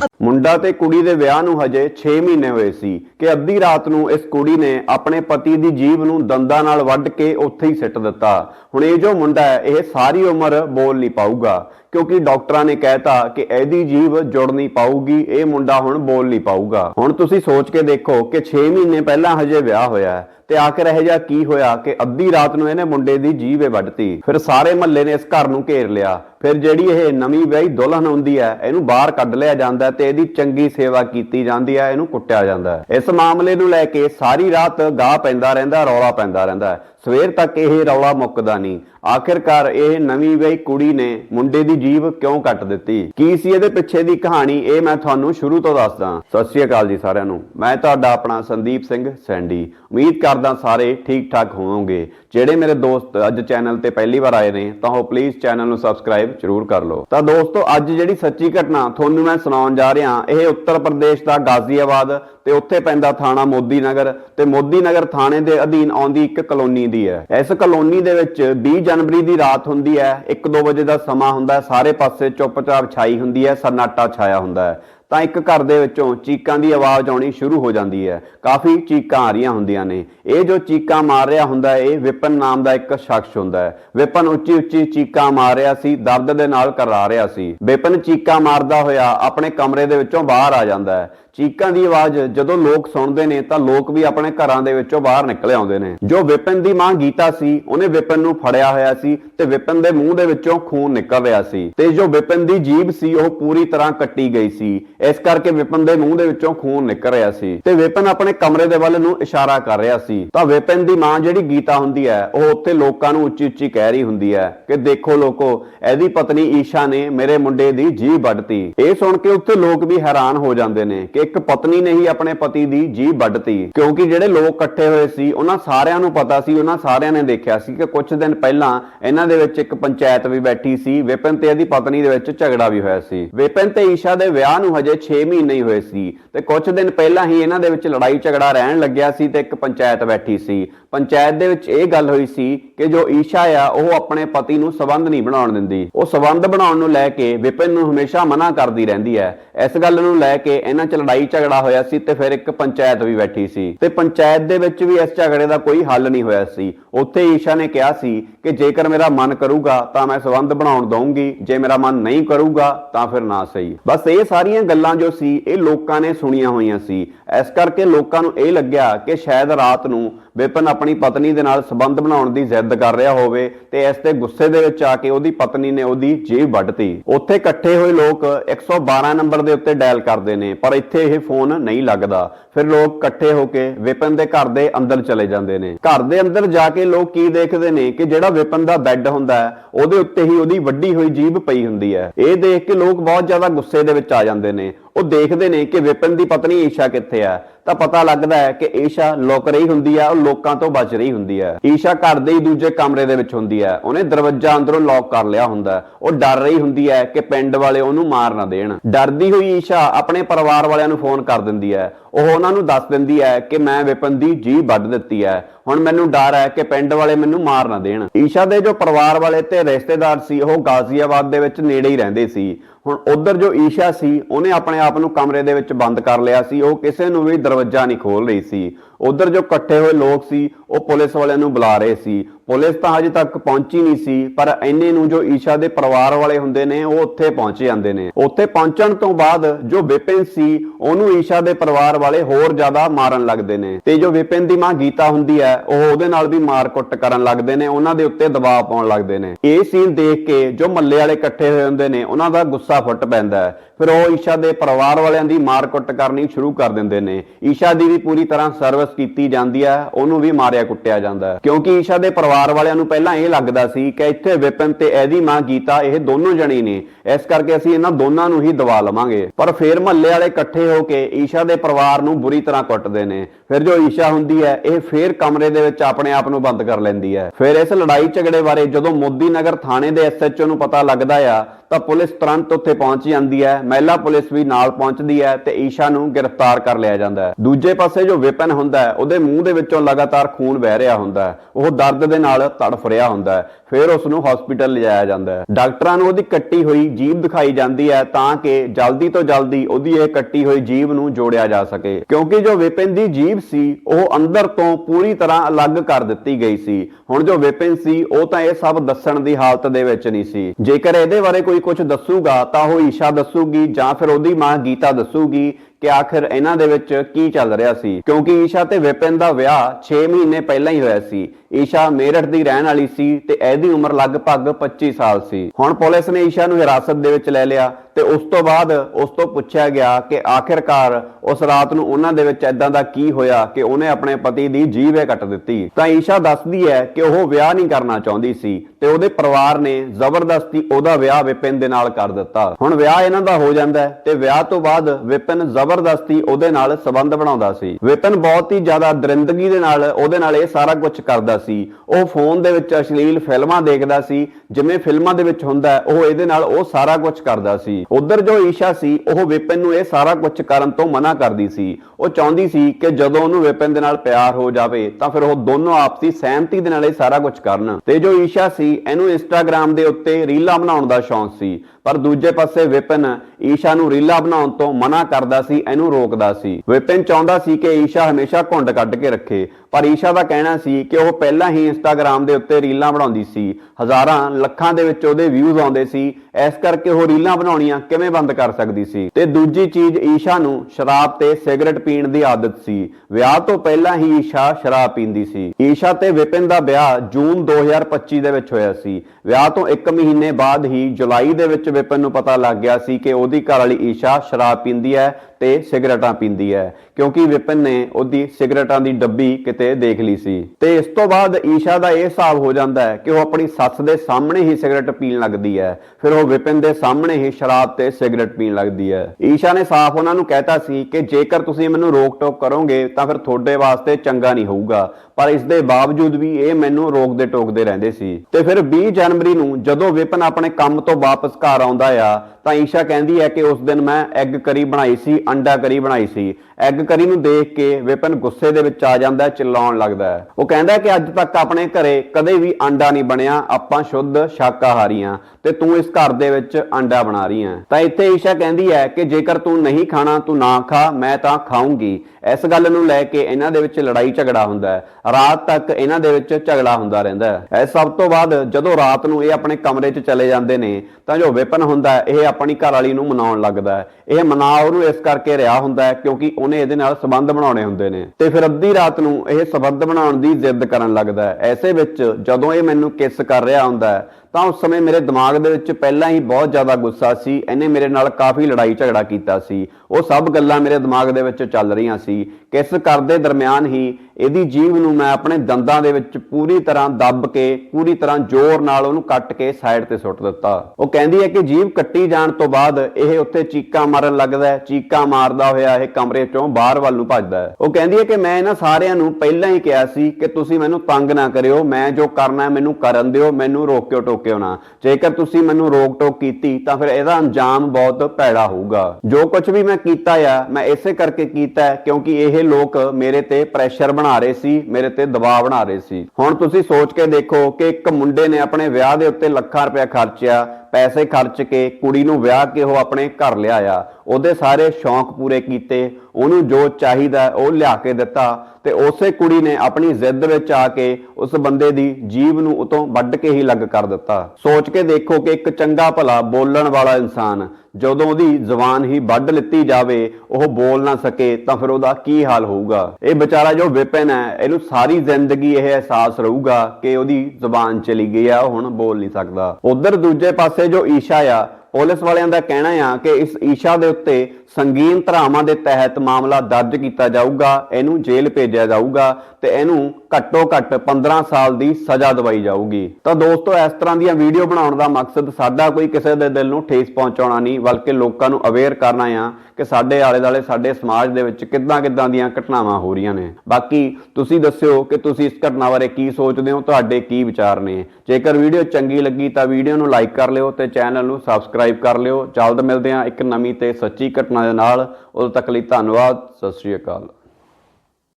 a ਮੁੰਡਾ ਤੇ ਕੁੜੀ ਦੇ ਵਿਆਹ ਨੂੰ ਹਜੇ 6 ਮਹੀਨੇ ਹੋਏ ਸੀ ਕਿ ਅੱਧੀ ਰਾਤ ਨੂੰ ਇਸ ਕੁੜੀ ਨੇ ਆਪਣੇ ਪਤੀ ਦੀ ਜੀਭ ਨੂੰ ਦੰਦਾਂ ਨਾਲ ਵੱਢ ਕੇ ਉੱਥੇ ਹੀ ਸਿੱਟ ਦਿੱਤਾ। ਹੁਣ ਇਹ ਜੋ ਮੁੰਡਾ ਹੈ, ਇਹ ਸਾਰੀ ਉਮਰ ਬੋਲ ਨਹੀਂ ਪਾਊਗਾ, ਕਿਉਂਕਿ ਡਾਕਟਰਾਂ ਨੇ ਕਹਿਤਾ ਕਿ ਇਹਦੀ ਜੀਭ ਜੁੜ ਨਹੀਂ ਪਾਊਗੀ, ਇਹ ਮੁੰਡਾ ਹੁਣ ਬੋਲ ਨਹੀਂ ਪਾਊਗਾ। ਹੁਣ ਤੁਸੀਂ ਸੋਚ ਕੇ ਦੇਖੋ ਕਿ 6 ਮਹੀਨੇ ਪਹਿਲਾਂ ਹਜੇ ਵਿਆਹ ਹੋਇਆ ਹੈ ਤੇ ਆਖਿਰ ਇਹ ਜਿਹਾ ਕੀ ਹੋਇਆ ਕਿ ਅੱਧੀ ਰਾਤ ਨੂੰ ਇਹਨੇ ਮੁੰਡੇ ਦੀ ਜੀਭ ਏ ਵੱਢਤੀ। ਫਿਰ ਸਾਰੇ ਮਹੱਲੇ ਨੇ ਇਸ ਘਰ ਨੂੰ ਘੇਰ ਲਿਆ। ਫਿਰ ਜਿਹੜੀ ਇਹ ਨਵੀਂ ਵਿਆਹੀ ਦੁਲਹਨ ਹੁੰਦੀ ਹੈ, ਇਹਨੂੰ ਬਾਹਰ ਕੱਢ ਲਿਆ ਜਾਂਦਾ ਤੇ ਤੇ ਇਹਦੀ ਚੰਗੀ ਸੇਵਾ ਕੀਤੀ ਜਾਂਦੀ ਹੈ, ਇਹਨੂੰ ਕੁੱਟਿਆ ਜਾਂਦਾ ਹੈ ਇਸ ਮਾਮਲੇ ਨੂੰ ਲੈ ਕੇ ਸਾਰੀ ਰਾਤ ਗਾਹ ਪੈਂਦਾ ਰਹਿੰਦਾ, ਰੌਲਾ ਪੈਂਦਾ ਰਹਿੰਦਾ ਹੈ। ਸਵੇਰ ਤੱਕ ਇਹ ਰੌਲਾ ਮੁੱਕਦਾ ਨਹੀਂ ਆਖਿਰਕਾਰ ਇਹ ਨਵੀਂ ਵਿਆਹੀ ਕੁੜੀ ਨੇ ਮੁੰਡੇ ਦੀ ਜੀਭ ਕਿਉਂ ਕੱਟ ਦਿੱਤੀ? ਕੀ ਸੀ ਇਹਦੇ ਪਿੱਛੇ ਦੀ ਕਹਾਣੀ? ਇਹ ਮੈਂ ਤੁਹਾਨੂੰ ਸ਼ੁਰੂ ਤੋਂ ਦੱਸਦਾ। ਸਤਿ ਸ਼੍ਰੀ ਅਕਾਲ ਜੀ ਸਾਰਿਆਂ ਨੂੰ। ਮੈਂ ਤੁਹਾਡਾ ਆਪਣਾ ਸੰਦੀਪ ਸਿੰਘ ਸੈਂਡੀ। ਉਮੀਦ ਕਰਦਾ ਸਾਰੇ ਠੀਕ ਠਾਕ ਹੋਵੋਗੇ। ਜਿਹੜੇ ਮੇਰੇ ਦੋਸਤ ਅੱਜ ਚੈਨਲ ਤੇ ਪਹਿਲੀ ਵਾਰ ਆਏ ਨੇ, ਤਾਂ ਉਹ ਪਲੀਜ਼ ਚੈਨਲ ਨੂੰ ਸਬਸਕ੍ਰਾਈਬ ਜ਼ਰੂਰ ਕਰ ਲਓ। ਤਾਂ ਦੋਸਤੋ, ਅੱਜ ਜਿਹੜੀ ਸੱਚੀ ਘਟਨਾ ਤੁਹਾਨੂੰ ਮੈਂ ਸੁਣਾਉਣ ਜਾ ਰਿਹਾ, ਇਹ ਉੱਤਰ ਪ੍ਰਦੇਸ਼ ਦਾ ਗਾਜ਼ੀਆਬਾਦ ਤੇ ਉੱਥੇ ਪੈਂਦਾ ਥਾਣਾ ਮੋਦੀ ਨਗਰ। ਤੇ ਮੋਦੀ ਨਗਰ ਥਾਣੇ ਦੇ ਅਧੀਨ ਆਉਂਦੀ ਇੱਕ ਕਲੋਨੀ ਦੀ ਹੈ। ਇਸ ਕਲੋਨੀ ਦੇ ਵਿੱਚ 20 ਜਨਵਰੀ ਦੀ ਰਾਤ ਹੁੰਦੀ ਹੈ 1-2 ਵਜੇ ਦਾ ਸਮਾਂ ਹੁੰਦਾ ਹੈ, ਸਾਰੇ ਪਾਸੇ ਚੁੱਪਚਾਪ ਛਾਈ ਹੁੰਦੀ ਹੈ ਸન્ਨਾਟਾ ਛਾਇਆ ਹੁੰਦਾ ਹੈ। ਤਾਂ ਇੱਕ ਘਰ ਦੇ ਵਿੱਚੋਂ ਚੀਕਾਂ ਦੀ ਆਵਾਜ਼ ਆਉਣੀ ਸ਼ੁਰੂ ਹੋ ਜਾਂਦੀ ਹੈ। ਕਾਫੀ ਚੀਕਾਂ ਆ ਰਹੀਆਂ ਹੁੰਦੀਆਂ ਨੇ। ਇਹ ਜੋ ਚੀਕਾਂ ਮਾਰ ਰਿਹਾ ਹੁੰਦਾ ਹੈ, ਇਹ ਵਿਪਨ ਨਾਮ ਦਾ ਇੱਕ ਸ਼ਖਸ ਹੁੰਦਾ ਹੈ। ਵਿਪਨ ਉੱਚੀ ਉੱਚੀ ਚੀਕਾਂ ਮਾਰ ਰਿਹਾ ਸੀ, ਦਰਦ ਦੇ ਨਾਲ ਕਰਾ ਰਿਹਾ ਸੀ। ਵਿਪਨ ਚੀਕਾਂ ਮਾਰਦਾ ਹੋਇਆ ਆਪਣੇ ਕਮਰੇ ਦੇ ਵਿੱਚੋਂ ਬਾਹਰ ਆ ਜਾਂਦਾ ਹੈ। ਚੀਕਾਂ ਦੀ ਆਵਾਜ਼ ਜਦੋਂ ਲੋਕ ਸੁਣਦੇ ਨੇ, ਤਾਂ ਲੋਕ ਵੀ ਆਪਣੇ ਘਰਾਂ ਦੇ ਵਿੱਚੋਂ ਬਾਹਰ ਨਿਕਲ ਆਉਂਦੇ ਨੇ। ਜੋ ਵਿਪਨ ਦੀ ਮਾਂ ਗੀਤਾ ਸੀ, ਉਹਨੇ ਵਿਪਨ ਨੂੰ ਫੜਿਆ ਹੋਇਆ ਸੀ ਤੇ ਵਿਪਨ ਦੇ ਮੂੰਹ ਦੇ ਵਿੱਚੋਂ ਖੂਨ ਨਿਕਲ ਰਿਹਾ ਸੀ। ਤੇ ਜੋ ਵਿਪਨ ਦੀ ਜੀਭ ਸੀ, ਉਹ ਪੂਰੀ ਤਰ੍ਹਾਂ ਕੱਟੀ ਗਈ ਸੀ। ਇਸ ਕਰਕੇ ਵਿਪਨ ਦੇ ਮੂੰਹ ਦੇ ਵਿੱਚੋਂ ਖੂਨ ਨਿਕਲ ਰਿਹਾ ਸੀ ਤੇ ਵਿਪਨ ਆਪਣੇ ਕਮਰੇ ਦੇ ਵੱਲ ਨੂੰ ਇਸ਼ਾਰਾ ਕਰ ਰਿਹਾ ਸੀ। ਤਾਂ ਵਿਪਨ ਦੀ ਮਾਂ ਜਿਹੜੀ ਗੀਤਾ ਹੁੰਦੀ ਹੈ, ਉਹ ਉੱਥੇ ਲੋਕਾਂ ਨੂੰ ਉੱਚੀ ਉੱਚੀ ਕਹਿ ਰਹੀ ਹੁੰਦੀ ਹੈ ਕਿ ਦੇਖੋ ਲੋਕੋ, ਇਹਦੀ ਪਤਨੀ ਈਸ਼ਾ ਨੇ ਮੇਰੇ ਮੁੰਡੇ ਦੀ ਜੀ ਵੱਢਤੀ। ਇਹ ਸੁਣ ਕੇ ਉੱਥੇ ਲੋਕ ਵੀ ਹੈਰਾਨ ਹੋ ਜਾਂਦੇ ਨੇ ਕਿ ਇੱਕ ਪਤਨੀ ਨੇ ਹੀ ਆਪਣੇ ਪਤੀ ਦੀ ਜੀ ਵੱਢਤੀ। ਕਿਉਂਕਿ ਜਿਹੜੇ ਲੋਕ ਇਕੱਠੇ ਹੋਏ ਸੀ, ਉਹਨਾਂ ਸਾਰਿਆਂ ਨੂੰ ਪਤਾ ਸੀ, ਉਹਨਾਂ ਸਾਰਿਆਂ ਨੇ ਦੇਖਿਆ ਸੀ ਕਿ ਕੁਝ ਦਿਨ ਪਹਿਲਾਂ ਇਹਨਾਂ ਦੇ ਵਿੱਚ ਇੱਕ ਪੰਚਾਇਤ ਵੀ ਬੈਠੀ ਸੀ। ਵਿਪਨ ਤੇ ਇਹਦੀ ਪਤਨੀ ਦੇ ਵਿੱਚ ਝਗੜਾ ਵੀ ਹੋਇਆ ਸੀ। ਵਿਪਨ ਤੇ ਈਸ਼ਾ ਦੇ ਵਿਆਹ ਨੂੰ ਹਜੇ 6 ਮਹੀਨੇ ਹੀ ਹੋਏ ਸੀ ਤੇ ਕੁਝ ਦਿਨ ਪਹਿਲਾਂ ਹੀ ਇਹਨਾਂ ਦੇ ਵਿੱਚ ਲੜਾਈ ਝਗੜਾ ਰਹਿਣ ਲੱਗਿਆ ਸੀ ਤੇ ਇੱਕ ਪੰਚਾਇਤ ਬੈਠੀ ਸੀ। ਪੰਚਾਇਤ ਦੇ ਵਿੱਚ ਇਹ ਗੱਲ ਹੋਈ ਸੀ ਕਿ ਜੋ ਈਸ਼ਾ ਆ, ਉਹ ਆਪਣੇ ਪਤੀ ਨੂੰ ਸਬੰਧ ਨਹੀਂ ਬਣਾਉਣ ਦਿੰਦੀ। ਉਹ ਸਬੰਧ ਬਣਾਉਣ ਨੂੰ ਲੈ ਕੇ ਵਿਪਨ ਨੂੰ ਹਮੇਸ਼ਾ ਮਨਾ ਕਰਦੀ ਰਹਿੰਦੀ ਹੈ। ਇਸ ਗੱਲ ਨੂੰ ਲੈ ਕੇ ਇਹਨਾਂ 'ਚ ਲੜਾਈ ਝਗੜਾ ਹੋਇਆ ਸੀ ਤੇ ਫਿਰ ਇੱਕ ਪੰਚਾਇਤ ਵੀ ਬੈਠੀ ਸੀ। ਤੇ ਪੰਚਾਇਤ ਦੇ ਵਿੱਚ ਵੀ ਇਸ ਝਗੜੇ ਦਾ ਕੋਈ ਹੱਲ ਨਹੀਂ ਹੋਇਆ ਸੀ। ਉੱਥੇ ਈਸ਼ਾ ਨੇ ਕਿਹਾ ਸੀ ਕਿ ਜੇਕਰ ਮੇਰਾ ਮਨ ਕਰੂਗਾ ਤਾਂ ਮੈਂ ਸਬੰਧ ਬਣਾਉਣ ਦਊਂਗੀ। ਜੇ ਮੇਰਾ ਮਨ ਨਹੀਂ ਕਰੂਗਾ ਤਾਂ ਫਿਰ ਨਾ ਸਹੀ। ਬਸ ਇਹ ਸਾਰੀਆਂ ਗੱਲਾਂ ਜੋ ਸੀ, ਇਹ ਲੋਕਾਂ ਨੇ ਸੁਣੀਆਂ ਹੋਈਆਂ ਸੀ। ਇਸ ਕਰਕੇ ਲੋਕਾਂ ਨੂੰ ਇਹ ਲੱਗਿਆ ਕਿ ਸ਼ਾਇਦ ਰਾਤ ਨੂੰ ਵਿਪਨ ਆਪਣੀ ਪਤਨੀ ਦੇ ਨਾਲ ਸਬੰਧ ਬਣਾਉਣ ਦੀ ਜ਼ਿੱਦ ਕਰ ਰਿਹਾ ਹੋਵੇ ਤੇ ਇਸ ਤੇ ਗੁੱਸੇ ਦੇ ਵਿੱਚ ਆ ਕੇ ਉਹਦੀ ਪਤਨੀ ਨੇ ਉਹਦੀ ਜੀਭ ਵੱਢਤੀ। ਉੱਥੇ ਇਕੱਠੇ ਹੋਏ ਲੋਕ 112 ਨੰਬਰ ਦੇ ਉੱਤੇ ਡਾਇਲ ਕਰਦੇ ਨੇ, ਪਰ ਇੱਥੇ ਇਹ ਫੋਨ ਨਹੀਂ ਲੱਗਦਾ। ਫਿਰ ਲੋਕ ਇਕੱਠੇ ਹੋ ਕੇ ਵਿਪਨ ਦੇ ਘਰ ਦੇ ਅੰਦਰ ਚਲੇ ਜਾਂਦੇ ਨੇ। ਘਰ ਦੇ ਅੰਦਰ ਜਾ ਕੇ ਲੋਕ ਕੀ ਦੇਖਦੇ ਨੇ ਕਿ ਜਿਹੜਾ ਵਿਪਨ ਦਾ ਬੈੱਡ ਹੁੰਦਾ ਹੈ, ਉਹਦੇ ਉੱਤੇ ਹੀ ਉਹਦੀ ਵੱਡੀ ਹੋਈ ਜੀਭ ਪਈ ਹੁੰਦੀ ਹੈ। ਇਹ ਦੇਖ ਕੇ ਲੋਕ ਬਹੁਤ ਜ਼ਿਆਦਾ ਗੁੱਸੇ ਦੇ ਵਿੱਚ ਆ ਜਾਂਦੇ ਨੇ। ਉਹ ਦੇਖਦੇ ਨੇ ਕਿ ਵਿਪਨ ਦੀ ਪਤਨੀ ਈਸ਼ਾ ਕਿੱਥੇ ਆ। ਤਾਂ ਪਤਾ ਲੱਗਦਾ ਹੈ ਕਿ ਈਸ਼ਾ ਲੁਕ ਰਹੀ ਹੁੰਦੀ ਹੈ, ਉਹ ਲੋਕਾਂ ਤੋਂ ਬਚ ਰਹੀ ਹੁੰਦੀ ਹੈ। ਈਸ਼ਾ ਘਰ ਦੇ ਹੀ ਦੂਜੇ ਕਮਰੇ ਦੇ ਵਿੱਚ ਹੁੰਦੀ ਹੈ। ਉਹਨੇ ਦਰਵਾਜ਼ਾ ਅੰਦਰੋਂ ਲੌਕ ਕਰ ਲਿਆ ਹੁੰਦਾ ਉਹ ਡਰ ਰਹੀ ਹੁੰਦੀ ਹੈ ਕਿ ਪਿੰਡ ਵਾਲੇ ਉਹਨੂੰ ਮਾਰ ਨਾ ਦੇਣ। ਡਰਦੀ ਹੋਈ ਈਸ਼ਾ ਆਪਣੇ ਪਰਿਵਾਰ ਵਾਲਿਆਂ ਨੂੰ ਫੋਨ ਕਰ ਦਿੰਦੀ ਹੈ। ਉਹ ਉਹਨਾਂ ਨੂੰ ਦੱਸ ਦਿੰਦੀ ਹੈ ਕਿ ਮੈਂ ਵਿਪਨ ਦੀ ਜੀ ਵੱਢ ਦਿੱਤੀ ਹੈ। ਹੁਣ ਮੈਨੂੰ ਡਰ ਹੈ ਕਿ ਪਿੰਡ ਵਾਲੇ ਮੈਨੂੰ ਮਾਰ ਨਾ ਦੇਣ। ਈਸ਼ਾ ਦੇ ਜੋ ਪਰਿਵਾਰ ਵਾਲੇ ਤੇ ਰਿਸ਼ਤੇਦਾਰ ਸੀ, ਉਹ ਗਾਜ਼ੀਆਬਾਦ ਦੇ ਵਿੱਚ ਨੇੜੇ ਹੀ ਰਹਿੰਦੇ ਸੀ। ਹੁਣ ਉਧਰ ਜੋ ਈਸ਼ਾ ਸੀ, ਉਹਨੇ ਆਪਣੇ ਆਪ ਨੂੰ ਕਮਰੇ ਦੇ ਵਿੱਚ ਬੰਦ ਕਰ ਲਿਆ ਸੀ। ਉਹ ਕਿਸੇ ਨੂੰ ਵੀ ਦਰਵਾਜ਼ਾ ਨਹੀਂ ਖੋਲ ਰਹੀ ਸੀ। ਉਧਰ ਜੋ ਇਕੱਠੇ ਹੋਏ ਲੋਕ ਸੀ, ਉਹ ਪੁਲਿਸ ਵਾਲਿਆਂ ਨੂੰ ਬੁਲਾ ਰਹੇ ਸੀ। ਪੁਲਿਸ ਤਾਂ ਹਜੇ ਤੱਕ ਪਹੁੰਚੀ ਨਹੀਂ ਸੀ, ਪਰ ਇੰਨੇ ਨੂੰ ਜੋ ਈਸ਼ਾ ਦੇ ਪਰਿਵਾਰ ਵਾਲੇ ਹੁੰਦੇ ਨੇ, ਉਹ ਉੱਥੇ ਪਹੁੰਚ ਜਾਂਦੇ ਨੇ। ਉੱਥੇ ਪਹੁੰਚਣ ਤੋਂ ਬਾਅਦ ਜੋ ਵਿਪਿਨ ਸੀ, ਉਹਨੂੰ ਈਸ਼ਾ ਦੇ ਪਰਿਵਾਰ ਵਾਲੇ ਹੋਰ ਜ਼ਿਆਦਾ ਮਾਰਨ ਲੱਗਦੇ ਨੇ। ਤੇ ਜੋ ਵਿਪਿਨ ਦੀ ਮਾਂ ਗੀਤਾ ਹੁੰਦੀ ਹੈ, ਉਹ ਉਹਦੇ ਨਾਲ ਵੀ ਮਾਰ ਕੁੱਟ ਕਰਨ ਲੱਗਦੇ ਨੇ, ਉਹਨਾਂ ਦੇ ਉੱਤੇ ਦਬਾਅ ਪਾਉਣ ਲੱਗਦੇ ਨੇ। ਇਹ ਸੀਨ ਦੇਖ ਕੇ ਜੋ ਮੱਲੇ ਵਾਲੇ ਇਕੱਠੇ ਹੋਏ ਹੁੰਦੇ ਨੇ, ਉਹਨਾਂ ਦਾ ਗੁੱਸਾ ਫੁੱਟ ਪੈਂਦਾ ਹੈ। ਫਿਰ ਉਹ ਈਸ਼ਾ ਦੇ ਪਰਿਵਾਰ ਵਾਲਿਆਂ ਦੀ ਮਾਰ ਕੁੱਟ ਕਰਨੀ ਸ਼ੁਰੂ ਕਰ ਦਿੰਦੇ ਨੇ। ਈਸ਼ਾ ਦੀ ਵੀ ਪੂਰੀ ਤਰ੍ਹਾਂ ਸਰਵਿਸ ਕੀਤੀ ਜਾਂਦੀ ਹੈ ਉਹਨੂੰ ਵੀ ਮਾਰਿਆ ਕੁੱਟਿਆ ਜਾਂਦਾ ਹੈ। ਕਿਉਂਕਿ ਈਸ਼ਾ ਦੇ ਪਰਿਵਾਰ ਵਾਲਿਆਂ ਨੂੰ ਪਹਿਲਾਂ ਇਹ ਲੱਗਦਾ ਸੀ ਕਿ ਇੱਥੇ ਵਿਪਨ ਤੇ ਇਹਦੀ ਮਾਂ ਗੀਤਾ ਇਹ ਦੋਨੋਂ ਜਣੀ ਨੇ। ਇਸ ਕਰਕੇ ਅਸੀਂ ਇਹਨਾਂ ਦੋਨਾਂ ਨੂੰ ਹੀ ਦਵਾ ਲਵਾਂਗੇ। ਪਰ ਫਿਰ ਮਹੱਲੇ ਵਾਲੇ ਇਕੱਠੇ ਹੋ ਕੇ ਈਸ਼ਾ ਦੇ ਪਰਿਵਾਰ ਨੂੰ ਬੁਰੀ ਤਰ੍ਹਾਂ ਕੁੱਟਦੇ ਨੇ। ਫਿਰ ਜੋ ਈਸ਼ਾ ਹੁੰਦੀ ਹੈ, ਇਹ ਫਿਰ ਕਮਰੇ ਦੇ ਵਿੱਚ ਆਪਣੇ ਆਪ ਨੂੰ ਬੰਦ ਕਰ ਲੈਂਦੀ ਹੈ। ਫਿਰ ਇਸ ਲੜਾਈ ਝਗੜੇ ਬਾਰੇ ਜਦੋਂ ਮੋਦੀ ਨਗਰ ਥਾਣੇ ਦੇ ਐਸਐਚਓ ਨੂੰ ਪਤਾ ਲੱਗਦਾ ਆ, ਤਾਂ ਪੁਲਿਸ ਤੁਰੰਤ ਉੱਥੇ ਪਹੁੰਚ ਜਾਂਦੀ ਹੈ। ਮਹਿਲਾ ਪੁਲਿਸ ਵੀ ਨਾਲ ਪਹੁੰਚਦੀ ਹੈ ਤੇ ਈਸ਼ਾ ਨੂੰ ਗ੍ਰਿਫਤਾਰ ਕਰ ਲਿਆ ਜਾਂਦਾ ਹੈ। ਦੂਜੇ ਪਾਸੇ ਜੋ ਵਿਪਨ ਹੁੰਦਾ ਹੈ। ਉਹਦੇ ਮੂੰਹ ਦੇ ਵਿੱਚੋਂ ਲਗਾਤਾਰ ਖੂਨ ਵਹਿ ਰਿਹਾ ਹੁੰਦਾ ਹੈ। ਉਹ ਦਰਦ ਦੇ ਨਾਲ ਤੜਫ ਰਿਹਾ ਹੁੰਦਾ ਹੈ। ਫਿਰ ਉਸ ਨੂੰ ਹਸਪੀਟਲ ਲਿਜਾਇਆ ਜਾਂਦਾ ਹੈ। ਡਾਕਟਰਾਂ ਨੂੰ ਉਹਦੀ ਕੱਟੀ ਹੋਈ ਜੀਭ ਦਿਖਾਈ ਜਾਂਦੀ ਹੈ ਤਾਂ ਕਿ ਜਲਦੀ ਤੋਂ ਜਲਦੀ ਉਹਦੀ ਇਹ ਕੱਟੀ ਹੋਈ ਜੀਭ ਨੂੰ ਜੋੜਿਆ ਜਾ ਸਕੇ। ਕਿਉਂਕਿ ਜੋ ਵਿਪਿਨ ਦੀ ਜੀਭ ਸੀ, ਉਹ ਅੰਦਰ ਤੋਂ ਪੂਰੀ ਤਰ੍ਹਾਂ ਅਲੱਗ ਕਰ ਦਿੱਤੀ ਗਈ ਸੀ। ਹੁਣ ਜੋ ਵਿਪਿਨ ਸੀ, ਉਹ ਤਾਂ ਇਹ ਸਭ ਦੱਸਣ ਦੀ ਹਾਲਤ ਦੇ ਵਿੱਚ ਨਹੀਂ ਸੀ। ਜੇਕਰ ਇਹਦੇ ਬਾਰੇ ਕੋਈ ਕੁਝ ਦੱਸੂਗਾ, ਤਾਂ ਉਹ ਈਸ਼ਾ ਦੱਸੂਗੀ ਜਾਂ ਫਿਰ ਉਹਦੀ ਮਾਂ ਗੀਤਾ ਦੱਸੂਗੀ ਕਿ ਆਖਿਰ ਇਹਨਾਂ ਦੇ ਵਿੱਚ ਕੀ ਚੱਲ ਰਿਹਾ ਸੀ? ਕਿਉਂਕਿ ਈਸ਼ਾ ਤੇ ਵਿਪਿਨ ਦਾ ਵਿਆਹ 6 ਮਹੀਨੇ ਪਹਿਲਾਂ ਹੀ ਹੋਇਆ ਸੀ। ਈਸ਼ਾ ਮੇਰਠ ਦੀ ਰਹਿਣ ਵਾਲੀ ਸੀ ਤੇ ਇਹਦੀ ਉਮਰ ਲਗਭਗ 25 ਸਾਲ ਸੀ। ਹੁਣ ਪੁਲਿਸ ਨੇ ਈਸ਼ਾ ਨੂੰ ਹਿਰਾਸਤ ਦੇ ਵਿੱਚ ਲੈ ਲਿਆ। ਤੇ ਉਸ ਤੋਂ ਬਾਅਦ ਉਸ ਤੋਂ ਪੁੱਛਿਆ ਗਿਆ ਕਿ ਆਖਿਰਕਾਰ ਉਸ ਰਾਤ ਨੂੰ ਉਹਨਾਂ ਦੇ ਵਿੱਚ ਐਦਾਂ ਦਾ ਕੀ ਹੋਇਆ ਕਿ ਉਹਨੇ ਆਪਣੇ ਪਤੀ ਦੀ ਜੀਭ ਹੀ ਕੱਟ ਦਿੱਤੀ। ਤਾਂ ਈਸ਼ਾ ਦੱਸਦੀ ਹੈ ਕਿ ਉਹ ਵਿਆਹ ਨਹੀਂ ਕਰਨਾ ਚਾਹੁੰਦੀ ਸੀ ਤੇ ਉਹਦੇ ਪਰਿਵਾਰ ਨੇ ਜ਼ਬਰਦਸਤੀ ਉਹਦਾ ਵਿਆਹ ਵਿਪਿਨ ਦੇ ਨਾਲ ਕਰ ਦਿੱਤਾ। ਹੁਣ ਵਿਆਹ ਇਹਨਾਂ ਦਾ ਹੋ ਜਾਂਦਾ ਹੈ ਤੇ ਵਿਆਹ ਤੋਂ ਬਾਅਦ ਵਿਪਿਨ ਜ਼ਬਰਦਸਤੀ ਉਹਦੇ ਨਾਲ ਸਬੰਧ ਬਣਾਉਂਦਾ ਸੀ। ਵਿਪਿਨ ਬਹੁਤ ਹੀ ਜ਼ਿਆਦਾ ਦਰਿੰਦਗੀ ਦੇ ਨਾਲ ਉਹਦੇ ਨਾਲ ਇਹ ਸਾਰਾ ਕੁਝ ਕਰਦਾ ਸੀ। ਉਹ ਫੋਨ ਦੇ ਵਿੱਚ ਅਸ਼ਲੀਲ ਫਿਲਮਾਂ ਦੇਖਦਾ ਸੀ। ਜਿਵੇਂ ਫਿਲਮਾਂ ਦੇ ਵਿੱਚ ਹੁੰਦਾ ਉਹ ਇਹਦੇ ਨਾਲ ਉਹ ਸਾਰਾ ਕੁਝ ਕਰਦਾ ਸੀ। ਉਧਰ ਜੋ ਈਸ਼ਾ ਸੀ, ਉਹ ਵਿਪਿਨ ਨੂੰ ਇਹ ਸਾਰਾ ਕੁਝ ਕਰਨ ਤੋਂ ਮਨਾ ਕਰਦੀ ਸੀ। ਉਹ ਚਾਹੁੰਦੀ ਸੀ ਕਿ ਜਦੋਂ ਉਹਨੂੰ ਵਿਪਿਨ ਦੇ ਨਾਲ ਪਿਆਰ ਹੋ ਜਾਵੇ, ਤਾਂ ਫਿਰ ਉਹ ਦੋਨੋਂ ਆਪਸੀ ਸਹਿਮਤੀ ਦੇ ਨਾਲ ਇਹ ਸਾਰਾ ਕੁਝ ਕਰਨ। ਤੇ ਜੋ ਈਸ਼ਾ ਸੀ, ਇਹਨੂੰ ਇੰਸਟਾਗ੍ਰam ਦੇ ਉੱਤੇ ਰੀਲਾਂ ਬਣਾਉਣ ਦਾ ਸ਼ੌਂਕ ਸੀ। ਪਰ ਦੂਜੇ ਪਾਸੇ ਵਿਪਿਨ ਈਸ਼ਾ ਨੂੰ ਰੀਲਾਂ ਬਣਾਉਣ ਤੋਂ ਮਨਾ ਕਰਦਾ ਸੀ, ਇਹਨੂੰ ਰੋਕਦਾ ਸੀ। ਵਿਪਿਨ ਚਾਹੁੰਦਾ ਸੀ ਕਿ ਈਸ਼ਾ ਹਮੇਸ਼ਾ ਘੁੰਡ ਕੱਢ ਕੇ ਰੱਖੇ। ਪਰ ਈਸ਼ਾ ਦਾ ਕਹਿਣਾ ਸੀ ਕਿ ਉਹ ਪਹਿਲਾਂ ਹੀ ਇੰਸਟਾਗ੍ਰam ਦੇ ਉੱਤੇ ਰੀਲਾਂ ਬਣਾਉਂਦੀ ਸੀ। ਹਜ਼ਾਰਾਂ ਲੱਖਾਂ ਦੇ ਵਿੱਚ ਉਹਦੇ ਵਿਊਜ਼ ਆਉਂਦੇ ਸੀ। ਇਸ ਕਰਕੇ ਉਹ ਰੀਲਾਂ ਬਣਾਉਣੀਆਂ ਕਿਵੇਂ ਬੰਦ ਕਰ ਸਕਦੀ ਸੀ? ਤੇ ਦੂਜੀ ਚੀਜ਼, ਈਸ਼ਾ ਨੂੰ ਸ਼ਰਾਬ ਤੇ ਸਿਗਰਟ ਪੀਣ ਦੀ ਆਦਤ ਸੀ। ਵਿਆਹ ਤੋਂ ਪਹਿਲਾਂ ਹੀ ਈਸ਼ਾ ਸ਼ਰਾਬ ਪੀਂਦੀ ਸੀ। ਈਸ਼ਾ ਤੇ ਵਿਪਿਨ ਦਾ ਵਿਆਹ ਜੂਨ 2025 ਦੇ ਵਿੱਚ ਹੋਇਆ ਸੀ। ਵਿਆਹ ਤੋਂ 1 ਮਹੀਨੇ ਬਾਅਦ ਹੀ ਜੁਲਾਈ ਦੇ ਵਿੱਚ ਵਿਪਿਨ ਨੂੰ ਪਤਾ ਲੱਗ ਗਿਆ ਸੀ ਕਿ ਉਹਦੀ ਘਰ ਵਾਲੀ ਈਸ਼ਾ ਸ਼ਰਾਬ ਪੀਂਦੀ ਹੈ ਤੇ ਸਿਗਰਟਾਂ ਪੀਂਦੀ ਹੈ, ਕਿਉਂਕਿ ਵਿਪਿਨ ਨੇ ਉਹਦੀ ਸਿਗਰਟਾਂ ਦੀ ਡੱਬੀ ਕਿਤੇ ਦੇਖ ਲਈ ਸੀ। ਤੇ ਇਸ ਤੋਂ ਬਾਅਦ ਈਸ਼ਾ ਦਾ ਇਹ ਹਿਸਾਬ ਹੋ ਜਾਂਦਾ ਹੈ ਕਿ ਉਹ ਆਪਣੀ ਸੱਸ ਦੇ ਸਾਹਮਣੇ ਹੀ ਸਿਗਰਟ ਪੀਣ ਲੱਗਦੀ ਹੈ, ਫਿਰ ਉਹ ਵਿਪਿਨ ਦੇ ਸਾਹਮਣੇ ਹੀ ਸ਼ਰਾਬ ਤੇ ਸਿਗਰਟ ਪੀਣ ਲੱਗਦੀ ਹੈ। ਈਸ਼ਾ ਨੇ ਸਾਫ਼ ਉਹਨਾਂ ਨੂੰ ਕਹਿਤਾ ਸੀ ਕਿ ਜੇਕਰ ਤੁਸੀਂ ਮੈਨੂੰ ਰੋਕ ਟੋਕ ਕਰੋਗੇ, ਤਾਂ ਫਿਰ ਤੁਹਾਡੇ ਵਾਸਤੇ ਚੰਗਾ ਨਹੀਂ ਹੋਊਗਾ, ਪਰ ਇਸ ਦੇ ਬਾਵਜੂਦ ਵੀ ਇਹ ਮੈਨੂੰ ਰੋਕਦੇ ਟੋਕਦੇ ਰਹਿੰਦੇ ਸੀ। ਤੇ ਫਿਰ 20 ਜਨਵਰੀ ਨੂੰ ਜਦੋਂ ਵਿਪਨ ਆਪਣੇ ਕੰਮ ਤੋਂ ਵਾਪਸ ਘਰ ਆਉਂਦਾ ਆ ਤਾਂ ਈਸ਼ਾ ਕਹਿੰਦੀ ਹੈ ਕਿ ਉਸ ਦਿਨ ਮੈਂ ਐਗ ਕਰੀ ਬਣਾਈ ਸੀ, ਅੰਡਾ ਕਰੀ ਬਣਾਈ ਸੀ। ਐਗ ਕਰੀ ਨੂੰ ਦੇਖ ਕੇ ਵਿਪਨ ਗੁੱਸੇ ਦੇ ਵਿੱਚ ਆ ਜਾਂਦਾ ਹੈ, ਚਿল্লাਉਣ ਲੱਗਦਾ ਹੈ। ਉਹ ਕਹਿੰਦਾ ਕਿ ਅੱਜ ਤੱਕ ਆਪਣੇ ਘਰੇ ਕਦੇ ਵੀ ਆਂਡਾ ਨਹੀਂ ਬਣਿਆ ਆਪਾਂ ਸ਼ੁੱਧ ਸ਼ਾਕਾਹਾਰੀ ਹਾਂ ਤੇ ਤੂੰ ਇਸ ਘਰ ਦੇ ਵਿੱਚ ਆਂਡਾ ਬਣਾ ਰਹੀ ਹੈ। ਤਾਂ ਇੱਥੇ ਈਸ਼ਾ ਕਹਿੰਦੀ ਹੈ ਕਿ ਜੇਕਰ ਤੂੰ ਨਹੀਂ ਖਾਣਾ ਤੂੰ ਨਾ ਖਾ ਮੈਂ ਤਾਂ ਖਾਊਂਗੀ। ਇਸ ਗੱਲ ਨੂੰ ਲੈ ਕੇ ਇਹਨਾਂ ਦੇ ਵਿੱਚ ਲੜਾਈ ਝਗੜਾ ਹੁੰਦਾ ਹੈ। ਰਾਤ ਤੱਕ ਇਹਨਾਂ ਦੇ ਵਿੱਚ ਝਗੜਾ ਹੁੰਦਾ ਰਹਿੰਦਾ ਹੈ। ਇਸ ਸਭ ਤੋਂ ਬਾਅਦ ਜਦੋਂ ਰਾਤ ਨੂੰ ਇਹ ਆਪਣੇ ਕਮਰੇ 'ਚ ਚਲੇ ਜਾਂਦੇ ਨੇ ਤਾਂ ਜੋ ਵਿਪਨ ਹੁੰਦਾ ਇਹ ਆਪਣੀ ਘਰ ਵਾਲੀ ਨੂੰ ਮਨਾਉਣ ਲੱਗਦਾ ਹੈ। ਇਹ ਮਨਾ ਉਹਨੂੰ ਇਸ ਕਰਕੇ ਰਿਹਾ ਹੁੰਦਾ ਹੈ ਕਿਉਂਕਿ ਉਹਨੇ ਇਹਦੇ ਨਾਲ ਸਬੰਧ ਬਣਾਉਣੇ ਹੁੰਦੇ ਨੇ। ਤੇ ਫਿਰ ਅੱਧੀ ਰਾਤ ਨੂੰ ਇਹ ਸਬੰਧ ਬਣਾਉਣ ਦੀ ਜ਼ਿੱਦ ਕਰਨ ਲੱਗਦਾ ਹੈ। ਐਸੇ ਵਿੱਚ ਜਦੋਂ ਇਹ ਮੈਨੂੰ ਕਿਸ ਕਰ ਰਿਹਾ ਹੁੰਦਾ ਹੈ ਤਾਂ ਉਸ ਸਮੇਂ ਮੇਰੇ ਦਿਮਾਗ ਦੇ ਵਿੱਚ ਪਹਿਲਾਂ ਹੀ ਬਹੁਤ ਜ਼ਿਆਦਾ ਗੁੱਸਾ ਸੀ, ਇਹਨੇ ਮੇਰੇ ਨਾਲ ਕਾਫੀ ਲੜਾਈ ਝਗੜਾ ਕੀਤਾ ਸੀ। ਉਹ ਸਭ ਗੱਲਾਂ ਮੇਰੇ ਦਿਮਾਗ ਦੇ ਵਿੱਚ ਚੱਲ ਰਹੀਆਂ ਸੀ ਕਿਸ ਕਰਦੇ ਦਰਮਿਆਨ ਹੀ ਇਹਦੀ ਜੀਭ ਨੂੰ ਮੈਂ ਆਪਣੇ ਦੰਦਾਂ ਦੇ ਵਿੱਚ ਪੂਰੀ ਤਰ੍ਹਾਂ ਦੱਬ ਕੇ, ਪੂਰੀ ਤਰ੍ਹਾਂ ਜ਼ੋਰ ਨਾਲ ਉਹਨੂੰ ਕੱਟ ਕੇ ਸਾਈਡ ਤੇ ਸੁੱਟ ਦਿੱਤਾ। ਉਹ ਕਹਿੰਦੀ ਹੈ ਕਿ ਜੀਭ ਕੱਟੀ ਜਾਣ ਤੋਂ ਬਾਅਦ ਇਹ ਉੱਥੇ ਚੀਕਾਂ ਮਾਰਨ ਲੱਗਦਾ ਹੈ, ਚੀਕਾਂ ਮਾਰਦਾ ਹੋਇਆ ਇਹ ਕਮਰੇ ਚੋਂ ਬਾਹਰ ਵੱਲ ਨੂੰ ਭੱਜਦਾ ਹੈ। ਉਹ ਕਹਿੰਦੀ ਹੈ ਕਿ ਮੈਂ ਇਹਨਾਂ ਸਾਰਿਆਂ ਨੂੰ ਪਹਿਲਾਂ ਹੀ ਕਿਹਾ ਸੀ ਕਿ ਤੁਸੀਂ ਮੈਨੂੰ ਤੰਗ ਨਾ ਕਰਿਓ, ਮੈਂ ਜੋ ਕਰਨਾ ਹੈ ਮੈਨੂੰ ਕਰਨ ਦਿਓ, ਮੈਨੂੰ ਰੋਕਿਓ ਟੋਕਿਓ ਨਾ? ਜੇਕਰ ਤੁਸੀਂ ਮੈਨੂੰ ਰੋਕ ਟੋਕ ਕੀਤੀ, ਤਾਂ ਫਿਰ ਇਹਦਾ ਅੰਜਾਮ ਬਹੁਤ ਭੈੜਾ ਹੋਊਗਾ। ਜੋ ਕੁਝ ਵੀ ਮੈਂ ਕੀਤਾ ਆ, ਮੈਂ ਇਸੇ ਕਰਕੇ ਕੀਤਾ ਕਿਉਂਕਿ ਇਹ ਲੋਕ ਮੇਰੇ ਤੇ ਪ੍ਰੈਸ਼ਰ ਬਣਾ ਰਹੇ ਸੀ, ਮੇਰੇ ਤੇ ਦਬਾਅ ਬਣਾ ਰਹੇ ਸੀ। ਹੁਣ ਤੁਸੀਂ ਸੋਚ ਕੇ ਦੇਖੋ ਕਿ ਇੱਕ ਮੁੰਡੇ ਨੇ ਆਪਣੇ ਵਿਆਹ ਦੇ ਉੱਤੇ ਲੱਖਾਂ ਰੁਪਏ ਖਰਚਿਆ ਪੈਸੇ ਖਰਚ ਕੇ ਕੁੜੀ ਨੂੰ ਵਿਆਹ ਕੇ ਉਹ ਆਪਣੇ ਘਰ ਲਿਆਇਆ। ਉਹਦੇ ਸਾਰੇ ਸ਼ੌਂਕ ਪੂਰੇ ਕੀਤੇ। ਉਹਨੂੰ ਜੋ ਚਾਹੀਦਾ ਉਹ ਲਿਆ ਕੇ ਦਿੱਤਾ ਤੇ ਉਸੇ ਕੁੜੀ ਨੇ ਆਪਣੀ ਜ਼ਿੱਦ ਵਿੱਚ ਆ ਕੇ ਉਸ ਬੰਦੇ ਦੀ ਜੀਬ ਨੂੰ ਉਤੋਂ ਵੱਢ ਕੇ ਹੀ ਲੱਗ ਕਰ ਦਿੱਤਾ। ਸੋਚ ਕੇ ਦੇਖੋ ਕਿ ਇੱਕ ਚੰਗਾ ਭਲਾ ਬੋਲਣ ਵਾਲਾ ਇਨਸਾਨ ਜਦੋਂ ਉਹਦੀ ਜ਼ੁਬਾਨ ਹੀ ਵੱਢ ਲਿੱਤੀ ਜਾਵੇ, ਉਹ ਬੋਲ ਨਾ ਸਕੇ, ਤਾਂ ਫਿਰ ਉਹਦਾ ਕੀ ਹਾਲ ਹੋਊਗਾ? ਇਹ ਵਿਚਾਰਾ ਜੋ ਵਿਪਨ ਹੈ, ਇਹਨੂੰ ਸਾਰੀ ਜ਼ਿੰਦਗੀ ਇਹ ਅਹਿਸਾਸ ਰਹੂਗਾ ਕਿ ਉਹਦੀ ਜ਼ੁਬਾਨ ਚਲੀ ਗਈ ਆ, ਉਹ ਹੁਣ ਬੋਲ ਨਹੀਂ ਸਕਦਾ। ਉਧਰ ਦੂਜੇ ਪਾਸੇ ਜੋ ਈਸ਼ਾ ਆ, ਪੁਲਿਸ ਵਾਲਿਆਂ ਦਾ ਕਹਿਣਾ ਆ ਕਿ ਇਸ ਈਸ਼ਾ ਦੇ ਉੱਤੇ ਸੰਗੀਨ ਧਾਰਾਵਾਂ ਦੇ ਤਹਿਤ ਮਾਮਲਾ ਦਰਜ ਕੀਤਾ ਜਾਊਗਾ, ਇਹਨੂੰ ਜੇਲ੍ਹ ਭੇਜਿਆ ਜਾਊਗਾ ਤੇ ਇਹਨੂੰ ਘੱਟੋ ਘੱਟ 15 ਸਾਲ ਦੀ ਸਜ਼ਾ ਦਵਾਈ ਜਾਊਗੀ। ਤਾਂ ਦੋਸਤੋ, ਇਸ ਤਰ੍ਹਾਂ ਦੀਆਂ ਵੀਡੀਓ ਬਣਾਉਣ ਦਾ ਮਕਸਦ ਸਾਡਾ ਕੋਈ ਕਿਸੇ ਦੇ ਦਿਲ ਨੂੰ ਠੇਸ ਪਹੁੰਚਾਉਣਾ ਨਹੀਂ, ਬਲਕਿ ਲੋਕਾਂ ਨੂੰ ਅਵੇਅਰ ਕਰਨਾ ਆ ਕਿ ਸਾਡੇ ਆਲੇ ਦੁਆਲੇ ਸਾਡੇ ਸਮਾਜ ਦੇ ਵਿੱਚ ਕਿੱਦਾਂ ਕਿੱਦਾਂ ਦੀਆਂ ਘਟਨਾਵਾਂ ਹੋ ਰਹੀਆਂ ਨੇ। ਬਾਕੀ ਤੁਸੀਂ ਦੱਸਿਓ ਕਿ ਤੁਸੀਂ ਇਸ ਘਟਨਾ ਬਾਰੇ ਕੀ ਸੋਚਦੇ ਹੋ, ਤੁਹਾਡੇ ਕੀ ਵਿਚਾਰ ਨੇ। ਜੇਕਰ ਵੀਡੀਓ ਚੰਗੀ ਲੱਗੀ ਤਾਂ ਵੀਡੀਓ ਨੂੰ ਲਾਈਕ ਕਰ ਲਿਓ ਤੇ ਚੈਨਲ ਨੂੰ ਸਬਸਕ੍ਰਾਈਬ ਕਰ ਲਿਓ। ਜਲਦ ਮਿਲਦੇ ਹਾਂ ਇੱਕ ਨਵੀਂ ਤੇ ਸੱਚੀ ਘਟਨਾ ਦੇ ਨਾਲ ਉਦੋਂ ਤੱਕ ਲਈ ਧੰਨਵਾਦ। ਸਤਿ ਸ਼੍ਰੀ ਅਕਾਲ।